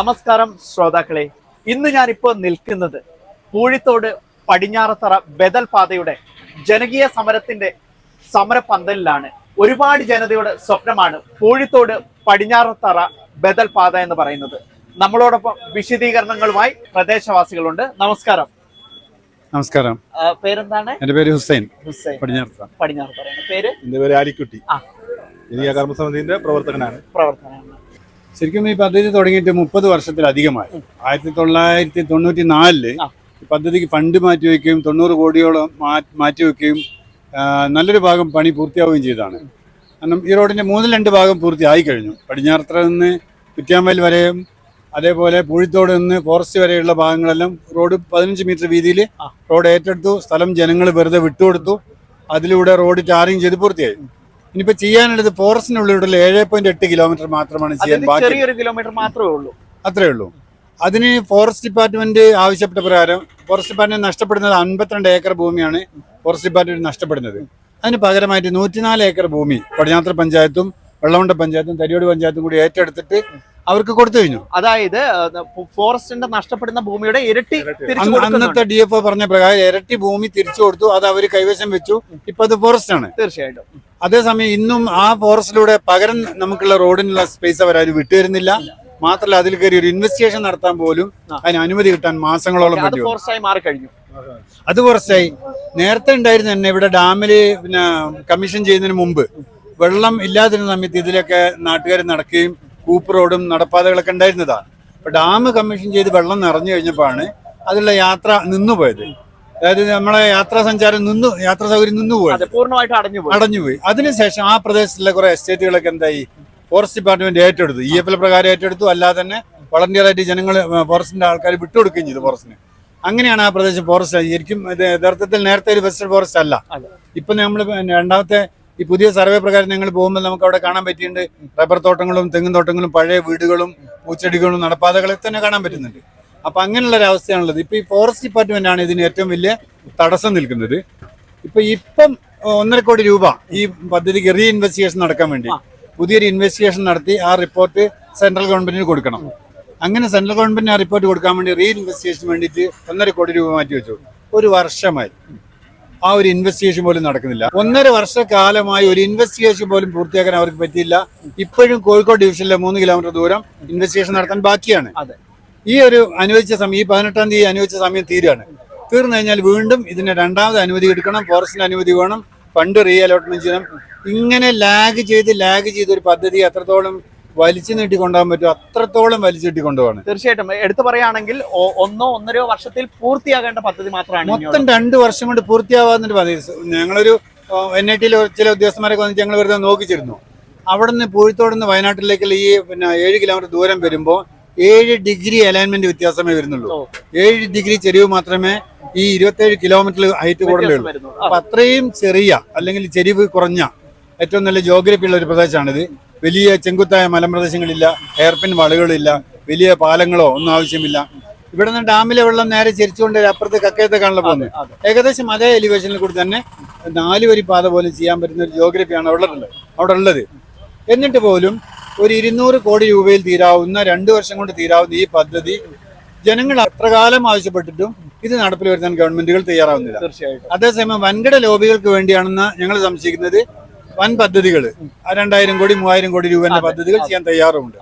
നമസ്കാരം ശ്രോതാക്കളെ. ഇന്ന് ഞാനിപ്പോൾ നിൽക്കുന്നത് പൂഴിത്തോട് പടിഞ്ഞാറത്തറ ബദൽ പാതയുടെ ജനകീയ സമരത്തിന്റെ സമരപന്തലിലാണ്. ഒരുപാട് ജനതയുടെ സ്വപ്നമാണ് പൂഴിത്തോട് പടിഞ്ഞാറത്തറ ബദൽ പാത എന്ന് പറയുന്നത്. നമ്മളോടൊപ്പം വിശദീകരണങ്ങളുമായി പ്രദേശവാസികളുണ്ട്. നമസ്കാരം. നമസ്കാരം. പേരെന്താണ്? എന്റെ പേര് ഹുസൈൻ. പടിഞ്ഞാറത്തറ. പടിഞ്ഞാറത്തറ. പടിഞ്ഞാറത്തറയാണ് പേര്? എന്റെ പേര് ആലിക്കുട്ടി. ആ. ജനകീയ കർമ്മസമിതിന്റെ പ്രവർത്തകനാണ്. പ്രവർത്തനമാണ് ശരിക്കും ഈ പദ്ധതി തുടങ്ങിയിട്ട് മുപ്പത് വർഷത്തിലധികമായി. ആയിരത്തി തൊള്ളായിരത്തി തൊണ്ണൂറ്റി നാലിൽ പദ്ധതിക്ക് ഫണ്ട് മാറ്റിവെക്കുകയും തൊണ്ണൂറ് കോടിയോളം മാറ്റി മാറ്റിവെക്കുകയും നല്ലൊരു ഭാഗം പണി പൂർത്തിയാവുകയും ചെയ്താണ് കാരണം ഈ റോഡിന്റെ മൂന്നിൽ രണ്ട് ഭാഗം പൂർത്തിയായി കഴിഞ്ഞു. പടിഞ്ഞാറത്ര നിന്ന് കുറ്റ്യാമ്പൽ വരെയും അതേപോലെ പൂഴിത്തോട് നിന്ന് ഫോറസ്റ്റ് വരെയുള്ള ഭാഗങ്ങളെല്ലാം റോഡ് പതിനഞ്ച് മീറ്റർ വീതിയിൽ റോഡ് ഏറ്റെടുത്തു സ്ഥലം ജനങ്ങൾ വെറുതെ വിട്ടുകൊടുത്തു. അതിലൂടെ റോഡ് ടാറിങ് ചെയ്ത് പൂർത്തിയായി. ഇനിയിപ്പോ ചെയ്യാനുള്ളത് ഫോറസ്റ്റിനുള്ളിലുള്ള ഏഴ് പോയിന്റ് എട്ട് കിലോമീറ്റർ മാത്രമാണ് ചെയ്യാൻ ബാക്കി. ചെറിയൊരു കിലോമീറ്റർ മാത്രമേ ഉള്ളൂ. അത്രേ ഉള്ളൂ. അതിന് ഫോറസ്റ്റ് ഡിപ്പാർട്ട്മെന്റ് ആവശ്യപ്പെട്ട പ്രകാരം ഫോറസ്റ്റ് ഡിപ്പാർട്ട്മെന്റ് നഷ്ടപ്പെടുന്നത് അൻപത്തിരണ്ട് ഏക്കർ ഭൂമിയാണ് ഫോറസ്റ്റ് ഡിപ്പാർട്ട്മെന്റ് നഷ്ടപ്പെടുന്നത്. അതിന് പകരമായിട്ട് നൂറ്റിനാല് ഏക്കർ ഭൂമി പടിഞ്ഞാത്ര പഞ്ചായത്തും വെള്ളമുണ്ട പഞ്ചായത്തും തരിയോട് പഞ്ചായത്തും കൂടി ഏറ്റെടുത്തിട്ട് അവർക്ക് കൊടുത്തു കഴിഞ്ഞു. അതായത് ഫോറസ്റ്റിന്റെ നഷ്ടപ്പെടുന്ന ഭൂമിയുടെ ഇരട്ടി അന്നത്തെ ഡി എഫ് ഒ പറഞ്ഞ പ്രകാരം ഇരട്ടി ഭൂമി തിരിച്ചു കൊടുത്തു. അത് അവർ കൈവശം വെച്ചു. ഇപ്പൊ അത് ഫോറസ്റ്റ് ആണ്. തീർച്ചയായിട്ടും. അതേസമയം ഇന്നും ആ ഫോറസ്റ്റിലൂടെ പകരം നമുക്കുള്ള റോഡിനുള്ള സ്പേസ് അവർ അത് വിട്ടുതരുന്നില്ല. മാത്രമല്ല അതിൽ കയറി ഒരു ഇൻവെസ്റ്റിഗേഷൻ നടത്താൻ പോലും. അതിന് അനുമതി കിട്ടാൻ മാസങ്ങളോളം അത്. ഫോറസ്റ്റായി മാറിക്കഴിഞ്ഞു. അത് നേരത്തെ ഉണ്ടായിരുന്നു തന്നെ ഇവിടെ ഡാമിൽ പിന്നെ കമ്മീഷൻ ചെയ്യുന്നതിന് മുമ്പ് വെള്ളം ഇല്ലാതിരുന്ന സമയത്ത് ഇതിലൊക്കെ നാട്ടുകാർ നടക്കുകയും കൂപ്പ് റോഡും നടപ്പാതകളൊക്കെ ഉണ്ടായിരുന്നതാണ്. അപ്പൊ ഡാം കമ്മീഷൻ ചെയ്ത് വെള്ളം നിറഞ്ഞു കഴിഞ്ഞപ്പോഴാണ് അതിലുള്ള യാത്ര നിന്നുപോയത് അതായത് നമ്മളെ യാത്രാ സഞ്ചാരം നിന്നു യാത്രാ സൗകര്യം നിന്നുപോയത് പൂർണമായിട്ട് അടഞ്ഞുപോയി അടഞ്ഞുപോയി അതിനുശേഷം ആ പ്രദേശത്തുള്ള കുറെ എസ്റ്റേറ്റുകളൊക്കെ എന്തായി? ഫോറസ്റ്റ് ഡിപ്പാർട്ട്മെന്റ് ഏറ്റെടുത്തു. ഇ എഫ് എൽ പ്രകാരം ഏറ്റെടുത്തു. അല്ലാതെ തന്നെ വളണ്ടിയറായിട്ട് ജനങ്ങൾ ഫോറസ്റ്റിന്റെ ആൾക്കാർ വിട്ടുകൊടുക്കുകയും ചെയ്തു ഫോറസ്റ്റിന് അങ്ങനെയാണ് ആ പ്രദേശം ഫോറസ്റ്റ്. ശരിക്കും യഥാർത്ഥത്തിൽ നേരത്തെ ഒരു വെസ്റ്റേൺ ഫോറസ്റ്റ് അല്ല. ഇപ്പൊ നമ്മൾ രണ്ടാമത്തെ ഈ പുതിയ സർവേ പ്രകാരം ഞങ്ങൾ പോകുമ്പോൾ നമുക്ക് അവിടെ കാണാൻ പറ്റിയിട്ടുണ്ട്. റബ്ബർ തോട്ടങ്ങളും തെങ്ങും തോട്ടങ്ങളും പഴയ വീടുകളും പൂച്ചെടികളും നടപ്പാതകളൊക്കെ തന്നെ കാണാൻ പറ്റുന്നുണ്ട്. അപ്പൊ അങ്ങനെയുള്ള ഒരു അവസ്ഥയാണുള്ളത് ഇപ്പൊ ഈ ഫോറസ്റ്റ് ഡിപ്പാർട്ട്മെന്റ് ആണ് ഇതിന് ഏറ്റവും വലിയ തടസ്സം നിൽക്കുന്നത്. ഇപ്പൊ ഇപ്പം ഒന്നര കോടി രൂപ ഈ പദ്ധതിക്ക് റീ ഇൻവെസ്റ്റിഗേഷൻ നടക്കാൻ വേണ്ടി പുതിയൊരു ഇൻവെസ്റ്റിഗേഷൻ നടത്തി ആ റിപ്പോർട്ട് സെൻട്രൽ ഗവൺമെന്റിന് കൊടുക്കണം. അങ്ങനെ സെൻട്രൽ ഗവൺമെന്റിന് ആ റിപ്പോർട്ട് കൊടുക്കാൻ വേണ്ടി റീ ഇൻവെസ്റ്റിഗേഷൻ വേണ്ടിയിട്ട് ഒന്നര കോടി രൂപ മാറ്റി വെച്ചു ഒരു വർഷമായി. ആ ഒരു ഇൻവെസ്റ്റിഗേഷൻ പോലും നടക്കുന്നില്ല. ഒന്നര വർഷക്കാലമായി ഒരു ഇൻവെസ്റ്റിഗേഷൻ പോലും പൂർത്തിയാക്കാൻ അവർക്ക് പറ്റിയില്ല. ഇപ്പോഴും കോഴിക്കോട് ഡിവിഷനിലെ മൂന്ന് കിലോമീറ്റർ ദൂരം ഇൻവെസ്റ്റിഗേഷൻ നടത്താൻ ബാക്കിയാണ്. അതെ. ഈ ഒരു അനുവദിച്ച സമയം ഈ പതിനെട്ടാം തീയതി അനുവദിച്ച സമയം തീരുകയാണ്. തീർന്നു കഴിഞ്ഞാൽ വീണ്ടും ഇതിന് രണ്ടാമത് അനുമതി എടുക്കണം ഫോറസ്റ്റിന് അനുമതി വേണം ഫണ്ട് റീ അലോട്ട്മെന്റ് ചെയ്യണം. ഇങ്ങനെ ലാഗ് ചെയ്ത് ലാഗ് ചെയ്ത് ഒരു പദ്ധതി എത്രത്തോളം വലിച്ചു നീട്ടി കൊണ്ടുപോകാൻ പറ്റും അത്രത്തോളം വലിച്ചു നീട്ടി കൊണ്ടുപോകണം തീർച്ചയായിട്ടും. എടുത്തു പറയുകയാണെങ്കിൽ ഒന്നോ ഒന്നരയോ വർഷത്തിൽ പൂർത്തിയാകേണ്ട പദ്ധതി മാത്രമാണ് മൊത്തം രണ്ടു വർഷം കൊണ്ട് പൂർത്തിയാവാന്നൊരു പദ്ധതി ഞങ്ങളൊരു എൻ ഐ ടിയിലെ ചില ഉദ്യോഗസ്ഥന്മാരൊക്കെ വന്നിട്ട് ഞങ്ങൾ വെറുതെ നോക്കിച്ചിരുന്നു. അവിടെ നിന്ന് പൂഴിത്തോട് നിന്ന് വയനാട്ടിലേക്കുള്ള ഈ പിന്നെ ഏഴ് കിലോമീറ്റർ ദൂരം വരുമ്പോൾ ഏഴ് ഡിഗ്രി അലൈൻമെന്റ് വ്യത്യാസമേ വരുന്നുള്ളൂ. ഏഴ് ഡിഗ്രി ചെരിവ് മാത്രമേ ഈ ഇരുപത്തേഴ് കിലോമീറ്റർ ഹൈറ്റ് കൂടുതലുള്ളൂ അപ്പൊ അത്രയും ചെറിയ അല്ലെങ്കിൽ ചെരിവ് കുറഞ്ഞ ഏറ്റവും നല്ല ജോഗ്രഫിയുള്ള ഒരു പ്രദേശമാണിത്. വലിയ ചെങ്കുത്തായ മലമ്പ്രദേശങ്ങളില്ല ഹെയർപിൻ വളകളില്ല വലിയ പാലങ്ങളോ ഒന്നും ആവശ്യമില്ല. ഇവിടെ നിന്ന് ഡാമിലെ വെള്ളം നേരെ ചരിച്ചുകൊണ്ട് അപ്പുറത്ത് കക്കയത്തേക്കാണല്ലോ പോകുന്നത്. ഏകദേശം അതേ എലിവേഷനിൽ കൂടി തന്നെ നാല് വരി പാത പോലും ചെയ്യാൻ പറ്റുന്ന ഒരു ജോഗ്രഫിയാണ് അവിടെ ഉള്ളത്. അവിടെ ഉള്ളത്. എന്നിട്ട് പോലും ഒരു ഇരുന്നൂറ് കോടി രൂപയിൽ തീരാവുന്ന രണ്ട് വർഷം കൊണ്ട് തീരാവുന്ന ഈ പദ്ധതി ജനങ്ങൾ അത്രകാലം ആവശ്യപ്പെട്ടിട്ടും ഇത് നടപ്പിൽ വരുത്താൻ ഗവൺമെന്റുകൾ തയ്യാറാവുന്നില്ല. തീർച്ചയായിട്ടും. അതേസമയം വൻകിട ലോബികൾക്ക് വേണ്ടിയാണെന്ന് ഞങ്ങൾ സംശയിക്കുന്നത്. വൻ പദ്ധതികൾ രണ്ടായിരം കോടി മൂവായിരം കോടി രൂപന്റെ പദ്ധതികൾ ചെയ്യാൻ തയ്യാറുമുണ്ട്.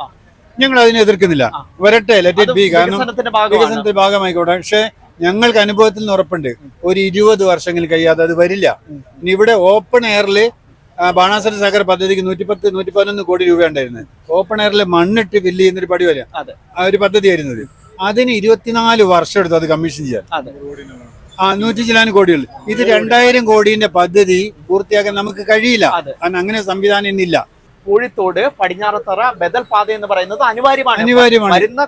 ഞങ്ങൾ അതിനെ എതിർക്കുന്നില്ല. വരട്ടെ ലെറ്റ് ഇറ്റ് ബി കാരണം വികസനത്തിന്റെ ഭാഗമായിക്കോട്ടെ. പക്ഷെ ഞങ്ങൾക്ക് അനുഭവത്തിൽ നിന്ന് ഉറപ്പുണ്ട്. ഒരു ഇരുപത് വർഷങ്ങൾ കഴിയാതെ അത് വരില്ല. ഇനി ഇവിടെ ഓപ്പൺ എയറിൽ ബാണാസുര സാഗർ പദ്ധതിക്ക് നൂറ്റിപ്പത്ത് നൂറ്റി പതിനൊന്ന് കോടി രൂപ ഉണ്ടായിരുന്നത്. ഓപ്പൺ എയറിൽ മണ്ണിട്ട് ഫില്ല് ചെയ്യുന്ന ഒരു പടി വരെ. ആ ഒരു പദ്ധതി ആയിരുന്നത് അതിന് ഇരുപത്തിനാല് വർഷം എടുത്തു അത് കമ്മീഷൻ ചെയ്യാൻ. ആ നൂറ്റി ചിലാനും കോടികൾ ഇത് രണ്ടായിരം കോടിന്റെ പദ്ധതി പൂർത്തിയാക്കാൻ നമുക്ക് കഴിയില്ല. കാരണം അങ്ങനെ സംവിധാനം ഇന്നില്ല. പൂഴിത്തോട് പടിഞ്ഞാറത്തറ ബദൽ പാത എന്ന് പറയുന്നത് അനിവാര്യമാണ്. അനിവാര്യമാണ്. വരുന്ന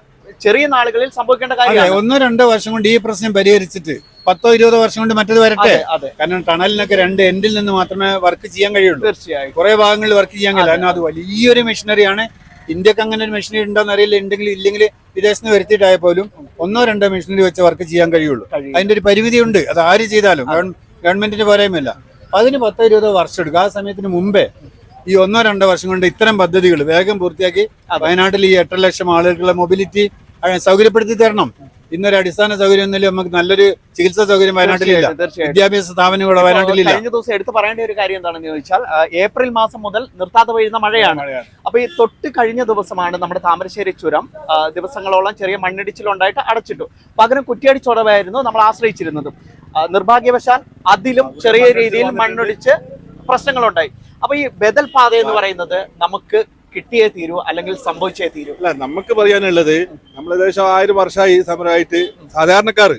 ചെറിയ നാളുകളിൽ സംഭവിക്കേണ്ട കാര്യം കാര്യമാണ്. ഒന്നോ രണ്ടോ വർഷം കൊണ്ട് ഈ പ്രശ്നം പരിഹരിച്ചിട്ട് പത്തോ ഇരുപതോ വർഷം കൊണ്ട് മറ്റത് വരട്ടെ? കാരണം ടണലിനൊക്കെ രണ്ട് എൻഡിൽ നിന്ന് മാത്രമേ വർക്ക് ചെയ്യാൻ കഴിയുള്ളൂ. തീർച്ചയായും. കുറെ ഭാഗങ്ങളിൽ വർക്ക് ചെയ്യാൻ കഴിയില്ല. കാരണം അത് വലിയൊരു മെഷീനറിയാണ്. ഇന്ത്യയ്ക്ക് അങ്ങനെ ഒരു മെഷീനറി ഉണ്ടോന്ന് അറിയില്ല ഉണ്ടെങ്കിൽ ഇല്ലെങ്കിൽ വിദേശത്ത് നിന്ന് വരുത്തിയിട്ടായ പോലും ഒന്നോ രണ്ടോ മെഷീനറി വെച്ച് വർക്ക് ചെയ്യാൻ കഴിയുള്ളൂ. അതിന്റെ ഒരു പരിമിതി ഉണ്ട് അത് ആര് ചെയ്താലും ഗവൺമെന്റിന്റെ പോരായ്മയല്ല അതിന് പത്തോ ഇരുപതോ വർഷം എടുക്കും. ആ സമയത്തിന് മുമ്പേ ഈ ഒന്നോ രണ്ടോ വർഷം കൊണ്ട് ഇത്തരം പദ്ധതികൾ വേഗം പൂർത്തിയാക്കി. വയനാട്ടിൽ ഈ എട്ടര ലക്ഷം ആളുകൾക്കുള്ള മൊബിലിറ്റി സൗകര്യപ്പെടുത്തി തരണം. ഇന്നൊരു അടിസ്ഥാന സൗകര്യം ഒന്നുമില്ല. നമുക്ക് നല്ലൊരു ചികിത്സാ സൗകര്യം വയനാട്ടിലില്ല. വിദ്യാഭ്യാസ സ്ഥാപനങ്ങൾ വയനാട്ടിലില്ല. കഴിഞ്ഞ ദിവസം എടുത്തു പറയേണ്ട ഒരു കാര്യം എന്താണെന്ന് ചോദിച്ചാൽ ഏപ്രിൽ മാസം മുതൽ നിർത്താതെ പെയ്യുന്ന മഴയാണ്. അപ്പൊ ഈ തൊട്ട് കഴിഞ്ഞ ദിവസമാണ് നമ്മുടെ താമരശ്ശേരി ചുരം ദിവസങ്ങളോളം ചെറിയ മണ്ണിടിച്ചിലുണ്ടായിട്ട് അടച്ചിട്ടു. പകരം കുറ്റിയടിച്ചുടവായിരുന്നു നമ്മൾ ആശ്രയിച്ചിരുന്നത്. നിർഭാഗ്യവശാൽ അതിലും ചെറിയ രീതിയിൽ മണ്ണൊടിച്ച് പ്രശ്നങ്ങളുണ്ടായി. അപ്പൊ ഈ ബദൽ പാത എന്ന് പറയുന്നത് നമുക്ക് കിട്ടിയേ തീരൂ അല്ലെങ്കിൽ സംഭവിച്ചേ തീരൂ. അല്ല നമുക്ക് പറയാനുള്ളത് നമ്മൾ ഏകദേശം ആയിരം വർഷമായി സമരമായിട്ട് സാധാരണക്കാർ.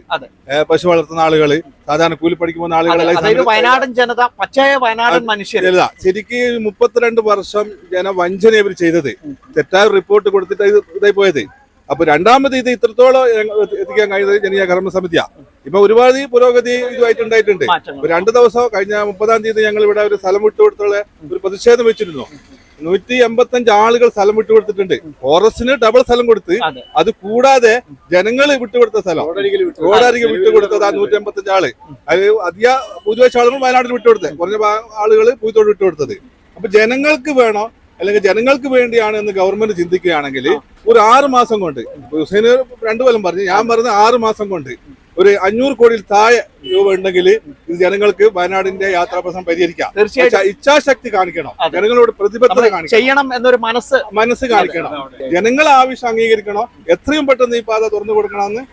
പശു വളർത്തുന്ന ആളുകൾ സാധാരണ കൂലി പോകുന്ന ആളുകൾ വയനാടൻ ജനത പച്ചയായ വയനാടൻ മനുഷ്യർ ഇല്ല ശരിക്ക് മുപ്പത്തിരണ്ട് വർഷം ജന വഞ്ചന ഇവർ ചെയ്തത്. തെറ്റായ റിപ്പോർട്ട് കൊടുത്തിട്ട് ഇതായി പോയത്. അപ്പൊ രണ്ടാമത് ഇത് ഇത്രത്തോളം എത്തിക്കാൻ കഴിയുന്നത് ജനീയ കർമ്മസമിതിയാ ഇപ്പൊ ഒരുപാട് പുരോഗതി ഇതുമായിട്ട് ഉണ്ടായിട്ടുണ്ട് രണ്ട് ദിവസം കഴിഞ്ഞ മുപ്പതാം തീയതി ഞങ്ങൾ ഇവിടെ ഒരു സ്ഥലം വിട്ടുകൊടുത്തുള്ള ഒരു പ്രതിഷേധം വെച്ചിരുന്നു. നൂറ്റി എൺപത്തഞ്ച് ആളുകൾ സ്ഥലം വിട്ടുകൊടുത്തിട്ടുണ്ട് ഫോറസ്റ്റിന് ഡബിൾ സ്ഥലം കൊടുത്ത് അത്. കൂടാതെ ജനങ്ങൾ വിട്ടുകൊടുത്ത സ്ഥലം. റോഡരികിൽ വിട്ടുകൊടുത്തത് ആ നൂറ്റി എൺപത്തഞ്ച് ആൾ. അത് അധിക ഭൂരിപക്ഷ ആളുകൾ വയനാട്ടിൽ വിട്ടുകൊടുത്തത് കുറഞ്ഞ ആളുകൾ പൂത്തോട് വിട്ടുകൊടുത്തത് അപ്പൊ ജനങ്ങൾക്ക് വേണോ അല്ലെങ്കിൽ ജനങ്ങൾക്ക് വേണ്ടിയാണ് എന്ന് ഗവൺമെന്റ് ചിന്തിക്കുകയാണെങ്കിൽ ഒരു ആറ് മാസം കൊണ്ട് ഹുസൈന് രണ്ടു കൊല്ലം പറഞ്ഞു ഞാൻ പറഞ്ഞ ആറ് മാസം കൊണ്ട് ഒരു അഞ്ഞൂറ് കോടിയിൽ താഴെ രൂപ ഉണ്ടെങ്കിൽ ഇത് ജനങ്ങൾക്ക് വയനാടിന്റെ യാത്രാ പ്രശ്നം പരിഹരിക്കാം. തീർച്ചയായിട്ടും. ഇച്ഛാശക്തി കാണിക്കണം. ജനങ്ങളോട് പ്രതിബദ്ധത കാണിക്കണം. ചെയ്യണം എന്നൊരു മനസ്സ് മനസ്സ് കാണിക്കണം. ജനങ്ങൾ ആവശ്യം അംഗീകരിക്കണം. എത്രയും പെട്ടെന്ന് ഈ പാത തുറന്നു കൊടുക്കണമെന്ന്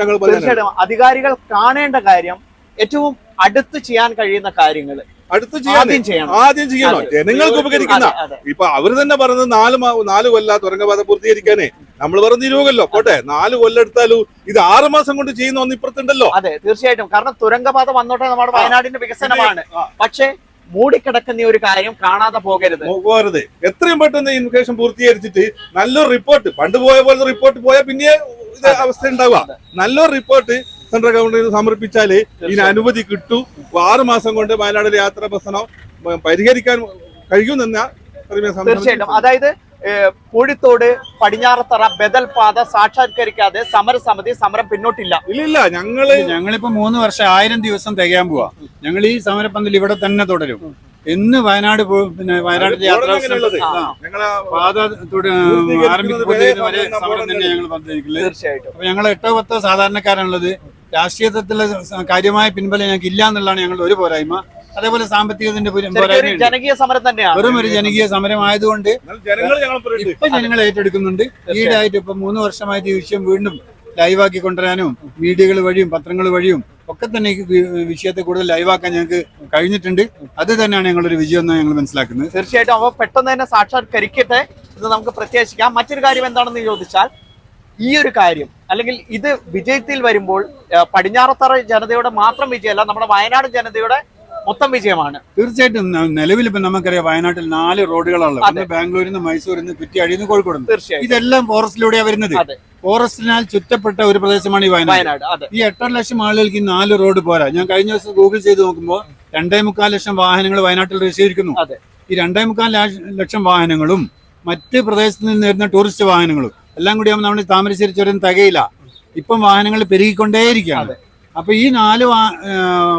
ഞങ്ങൾ തീർച്ചയായിട്ടും. അധികാരികൾ കാണേണ്ട കാര്യം ഏറ്റവും അടുത്ത് ചെയ്യാൻ കഴിയുന്ന കാര്യങ്ങൾ അടുത്ത് ചെയ്യാൻ ആദ്യം ചെയ്യണം. ആദ്യം ചെയ്യണോ. ജനങ്ങൾക്ക് ഉപകരിക്കുന്ന. ഇപ്പൊ അവർ തന്നെ പറഞ്ഞത് നാല് നാല് കൊല്ല തുരങ്കപാത പൂർത്തീകരിക്കാനേ. നമ്മൾ പറഞ്ഞ തിരുവല്ലോ പോട്ടെ. നാല് കൊല്ലം എടുത്താലും ഇത് ആറ് മാസം കൊണ്ട് ചെയ്യുന്ന ഒന്ന് ഇപ്പുറത്തുണ്ടല്ലോ. അതെ തീർച്ചയായിട്ടും. കാരണം തുരങ്കപാത വന്നോട്ടെ നമ്മുടെ വയനാടിന്റെ വികസനമാണ്. പക്ഷേ മൂടിക്കിടക്കുന്ന ഒരു കാര്യം കാണാതെ പോകരുത്. പോകരുത്. എത്രയും പെട്ടെന്ന് ഇൻവെസ്റ്റേഷൻ പൂർത്തീകരിച്ചിട്ട് നല്ലൊരു റിപ്പോർട്ട് പണ്ട് പോയ പോലത്തെ റിപ്പോർട്ട് പോയാൽ പിന്നെ അവസ്ഥ ഉണ്ടാവുക. നല്ലൊരു റിപ്പോർട്ട് സെൻട്രൽ ഗവൺമെന്റിന് സമർപ്പിച്ചാൽ ഇതിന് അനുമതി കിട്ടൂ. ആറു മാസം കൊണ്ട് വയനാട് യാത്രാ പ്രശ്നം പരിഹരിക്കാൻ കഴിയുമെന്ന തീർച്ചയായിട്ടും. അതായത് പൂഴിത്തോട് പടിഞ്ഞാറത്തറ ബദൽ പാത സാക്ഷാത്കരിക്കാതെ സമരസമിതി സമരം പിന്നോട്ടില്ല. ഇല്ലില്ല ഞങ്ങൾ ഞങ്ങളിപ്പോ മൂന്ന് വർഷം ആയിരം ദിവസം തികയാൻ പോവാ. ഞങ്ങൾ ഈ സമരപ്പന്തൽ ഇവിടെ തന്നെ തുടരും. എന്ന് വയനാട് പിന്നെ വയനാട് യാത്ര പാത ആരംഭിക്കുന്നത് വരെ സമരം തന്നെ ഞങ്ങൾ തീർച്ചയായിട്ടും. ഞങ്ങൾ എട്ടോ പത്തോ സാധാരണക്കാരാണുള്ളത്. രാഷ്ട്രീയത്തിലെ കാര്യമായ പിൻബലം ഞങ്ങൾക്ക് ഇല്ല എന്നുള്ളതാണ് ഞങ്ങളുടെ ഒരു പോരായ്മ. അതേപോലെ സാമ്പത്തികത്തിന്റെ ജനകീയ സമരം തന്നെയാണ്. വെറും ഒരു ജനകീയ സമരമായതുകൊണ്ട് ഞങ്ങൾ ഇപ്പൊ ജനങ്ങൾ ഏറ്റെടുക്കുന്നുണ്ട്. ഈടായിട്ട് ഇപ്പൊ മൂന്ന് വർഷമായിട്ട് ഈ വിഷയം വീണ്ടും ലൈവാക്കി കൊണ്ടുവരാനും മീഡിയകൾ വഴിയും പത്രങ്ങൾ വഴിയും ഒക്കെ തന്നെ വിഷയത്തെ കൂടുതൽ ലൈവാക്കാൻ ഞങ്ങൾക്ക് കഴിഞ്ഞിട്ടുണ്ട്. അത് തന്നെയാണ് ഞങ്ങളൊരു വിജയം എന്ന് ഞങ്ങൾ മനസ്സിലാക്കുന്നത്. തീർച്ചയായിട്ടും അവ പെട്ടെന്ന് തന്നെ സാക്ഷാത്കരിക്കട്ടെ ഇത് നമുക്ക് പ്രത്യാശിക്കാം. മറ്റൊരു കാര്യം എന്താണെന്ന് ചോദിച്ചാൽ ഈ ഒരു കാര്യം അല്ലെങ്കിൽ ഇത് വിജയത്തിൽ വരുമ്പോൾ പടിഞ്ഞാറത്തറ ജനതയുടെ മാത്രം വിജയമല്ല നമ്മുടെ വയനാട് ജനതയുടെ മൊത്തം വിജയമാണ്. തീർച്ചയായിട്ടും നിലവിൽ ഇപ്പൊ നമുക്കറിയാം വയനാട്ടിൽ നാല് റോഡുകളാണ് അതെ. ഒന്ന് ബാംഗ്ലൂരിൽ നിന്ന് മൈസൂരിൽ നിന്ന് കുറ്റിയാടിയിൽ നിന്ന് കോഴിക്കോട് തീർച്ചയായും. ഇതെല്ലാം ഫോറസ്റ്റിലൂടെയാണ് വരുന്നത്. ഫോറസ്റ്റിനാൽ ചുറ്റപ്പെട്ട ഒരു പ്രദേശമാണ് ഈ വയനാട്. ഈ എട്ടര ലക്ഷം ആളുകൾക്ക് ഈ നാല് റോഡ് പോരാ. ഞാൻ കഴിഞ്ഞ ദിവസം ഗൂഗിൾ ചെയ്ത് നോക്കുമ്പോൾ രണ്ടേ മുക്കാൽ ലക്ഷം വാഹനങ്ങൾ വയനാട്ടിൽ രജിസ്റ്റർ ചെയ്തിരിക്കുന്നു ഈ രണ്ടേ മുക്കാൽ ലക്ഷം വാഹനങ്ങളും മറ്റ് പ്രദേശത്ത് നിന്ന് വരുന്ന ടൂറിസ്റ്റ് വാഹനങ്ങളും എല്ലാം കൂടി ആകുമ്പോൾ നമ്മുടെ താമരശ്ശേരി ചുരം തികയില്ല. ഇപ്പം വാഹനങ്ങൾ പെരുകിക്കൊണ്ടേയിരിക്കുകയാണ്. അപ്പൊ ഈ നാല്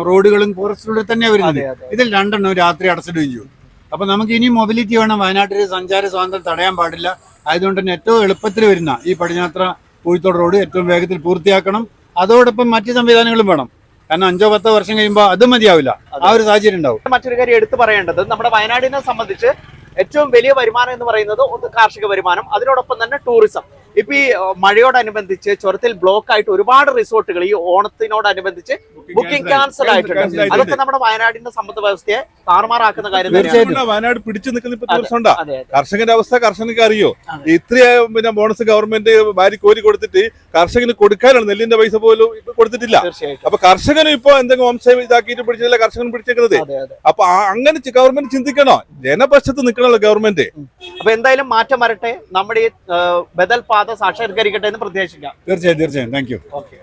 റോഡുകളും ഫോറസ്റ്റിലൂടെ തന്നെ വരുന്നത്. ഇതിൽ രണ്ടെണ്ണം രാത്രി അടച്ചിടുകയും ചെയ്യും അപ്പൊ നമുക്ക് ഇനി മൊബിലിറ്റി വേണം. വയനാട്ടിൽ സഞ്ചാര സ്വാതന്ത്ര്യം തടയാൻ പാടില്ല. ആയതുകൊണ്ട് തന്നെ ഏറ്റവും എളുപ്പത്തിൽ വരുന്ന ഈ പടിഞ്ഞാത്ര കോഴിത്തോട് റോഡ് ഏറ്റവും വേഗത്തിൽ പൂർത്തിയാക്കണം. അതോടൊപ്പം മറ്റു സംവിധാനങ്ങളും വേണം. കാരണം അഞ്ചോ പത്തോ വർഷം കഴിയുമ്പോൾ അത് മതിയാവില്ല. ആ ഒരു സാഹചര്യം ഉണ്ടാവും. മറ്റൊരു കാര്യം എടുത്തു പറയേണ്ടത് നമ്മുടെ വയനാടിനെ സംബന്ധിച്ച് ഏറ്റവും വലിയ വരുമാനം എന്ന് പറയുന്നത് ഒന്ന് കാർഷിക വരുമാനം. അതിനോടൊപ്പം തന്നെ ടൂറിസം ഇപ്പൊ ഈ മഴയോടനുബന്ധിച്ച് ചുരത്തിൽ ബ്ലോക്ക് ആയിട്ട് ഒരുപാട് റിസോർട്ടുകൾ ഈ ഓണത്തിനോടനുബന്ധിച്ച് ബുക്കിംഗ് ക്യാൻസൽ ആയിട്ടുണ്ട്. അതൊക്കെ നമ്മുടെ വയനാടിന്റെ സമ്പദ് വ്യവസ്ഥയെ താറുമാറാക്കുന്ന കാര്യം തീർച്ചയായിട്ടും. വയനാട് പിടിച്ചു നിൽക്കുന്ന കർഷകന്റെ അവസ്ഥ കർഷകർക്ക് അറിയോ. ഇത്രയും പിന്നെ ബോണസ് ഗവൺമെന്റ് വാരി കോരി കൊടുത്തിട്ട് കർഷകന് കൊടുക്കാനാണ് നെല്ലിന്റെ പൈസ പോലും ഇപ്പൊ കൊടുത്തിട്ടില്ല. അപ്പൊ കർഷകനും ഇപ്പൊ എന്തെങ്കിലും വംശം ഇതാക്കിയിട്ട് പിടിച്ചില്ല കർഷകൻ പിടിച്ചേക്കുന്നത്? അപ്പൊ അങ്ങനെ ഗവൺമെന്റ് ചിന്തിക്കണോ? ജനപക്ഷത്ത് നിൽക്കണല്ലോ ഗവൺമെന്റ് അപ്പൊ എന്തായാലും മാറ്റം വരട്ടെ. നമ്മുടെ ഈ ബദൽ ബദൽ പാത സാക്ഷാത്കരിക്കട്ടെ എന്ന് പ്രത്യാശിക്കാം തീർച്ചയായും തീർച്ചയായും. Thank you okay